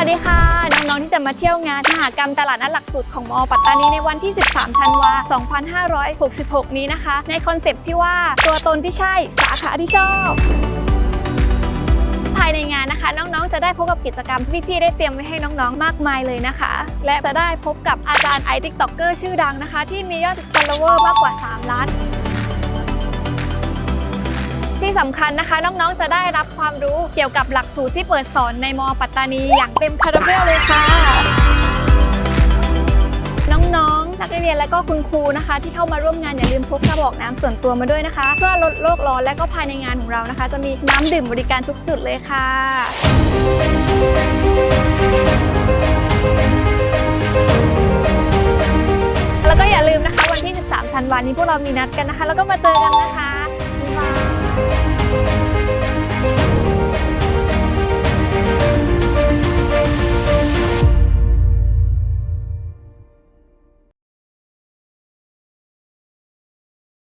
ัสดีค่ะ น้องๆที่จะมาเที่ยวงานมหากรรมตลาดนัดหลักสูตรของมอปัตตานีในวันที่ 13 ธันวา 2566 นี้นะคะ ในคอนเซปที่ว่าตัวตนที่ใช่สาขาที่ชอบภายในงานนะคะ น้องๆ จะได้พบกับกิจกรรมที่พี่ๆ ได้เตรียมไว้ให้น้องๆ มากมายเลยนะคะ และจะได้พบกับอาจารย์ไอติ๊กต็อกเกอร์ชื่อดังนะคะ ที่มียอด follower มากกว่า 3 ล้าน ที่สำคัญนะคะ น้องๆ จะได้รับความรู้เกี่ยวกับหลักสูตรที่เปิดสอนในมอปัตตานีอย่างเต็มคาราเบลเลยค่ะ น้องๆ นักเรียนและก็คุณครูนะคะ ที่เข้ามาร่วมงานอย่าลืมพกกระบอกน้ำส่วนตัวมาด้วยนะคะ เพื่อลดโลกร้อนและก็ภายในงานของเรานะคะ จะมีน้ำดื่มบริการทุกจุดเลยค่ะแล้วก็อย่าลืมนะคะ วันที่ 13 ธันวานี้พวกเรามีนัดกันนะคะ แล้วก็มาเจอกันนะ